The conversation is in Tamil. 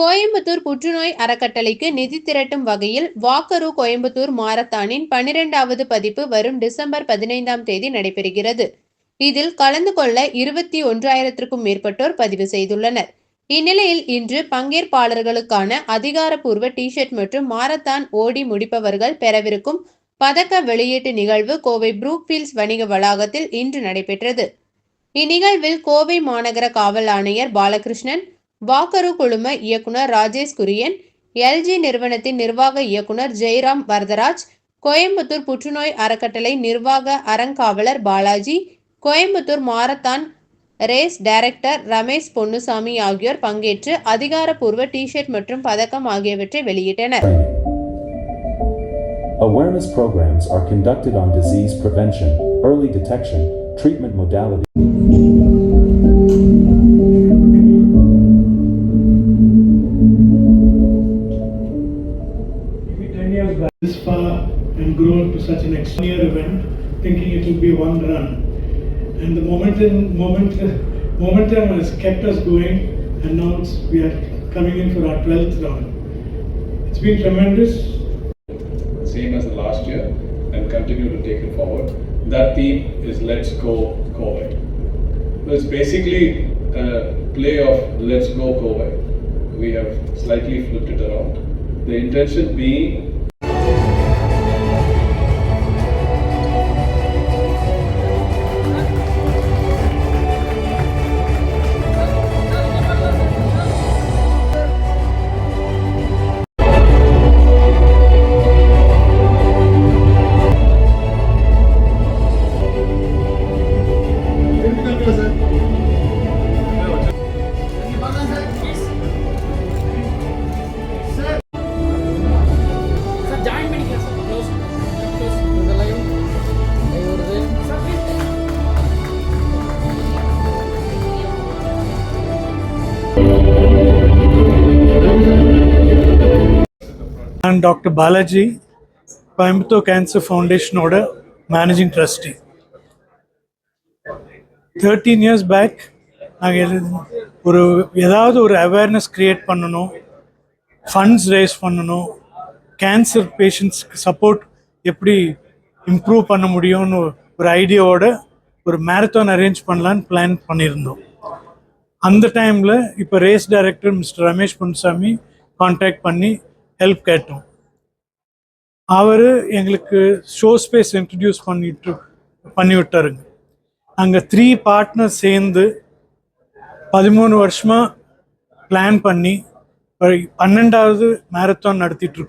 கோயம்புத்தூர் புற்றுநோய் அறக்கட்டளைக்கு நிதி திரட்டும் வகையில் வாக்கரு கோயம்புத்தூர் மாரத்தானின் பனிரெண்டாவது பதிப்பு வரும் டிசம்பர் பதினைந்தாம் தேதி நடைபெறுகிறது. இதில் கலந்து கொள்ள இருபத்தி ஒன்றாயிரத்திற்கும் மேற்பட்டோர் பதிவு செய்துள்ளனர். இந்நிலையில் இன்று பங்கேற்பாளர்களுக்கான அதிகாரப்பூர்வ டிஷர்ட் மற்றும் மாரத்தான் ஓடி முடிப்பவர்கள் பெறவிருக்கும் பதக்க வெளியீட்டு நிகழ்வு கோவை புரூக்ஃபீல்ஸ் வணிக வளாகத்தில் இன்று நடைபெற்றது. இந்நிகழ்வில் கோவை மாநகர காவல் ஆணையர் பாலகிருஷ்ணன் வாக்கரு குழும இயக்குனர் ராஜேஷ் குரியன் எல்ஜி நிறுவனத்தின் நிர்வாக இயக்குனர் ஜெயராம் வரதராஜ் கோயம்புத்தூர் புற்றுநோய் அறக்கட்டளை நிர்வாக அறங்காவலர் Balaji Coimbatore marathon race director Ramesh Ponnusamy ஆகியோர் பங்கேற்று அதிகாரப்பூர்வ டிஷர்ட் மற்றும் பதக்கம் ஆகியவற்றை வெளியிட்டனர் Awareness programs are conducted on disease prevention, early detection, treatment modalities. This far and grown to such an extraordinary event, thinking it would be one run. And the momentum, moment, momentum has kept us going, and now we are coming in for our 12th round. It's been tremendous. same as the last year and continue to take it forward. That theme is Let's Go COVID. So it's basically a play of Let's Go COVID. We have slightly flipped it around. The intention being and doctor Balaji Coimbatore cancer ஃபவுண்டேஷனோட managing trustee thirteen years back நாங்கள் ஒரு ஏதாவது ஒரு அவேர்னஸ் க்ரியேட் பண்ணணும் ஃபண்ட்ஸ் ரேஸ் பண்ணணும் கேன்சர் பேஷண்ட்ஸ்க்கு சப்போர்ட் எப்படி இம்ப்ரூவ் பண்ண முடியும்னு ஒரு ஐடியாவோட ஒரு மேரத்தான் அரேஞ்ச் பண்ணலான்னு பிளான் பண்ணியிருந்தோம். அந்த டைமில் இப்போ race director mister Ramesh Ponsamy contact பண்ணி ஹெல்ப் கேட்டோம். அவர் எங்களுக்கு ஷோ ஸ்பேஸ் இன்ட்ரடியூஸ் பண்ணிட்டு பண்ணி விட்டாருங்க நாங்கள் த்ரீ பார்ட்னர் சேர்ந்து பதிமூணு வருஷமாக பிளான் பண்ணி பன்னெண்டாவது மேரத்தான் நடத்திட்டு இருக்கோம்.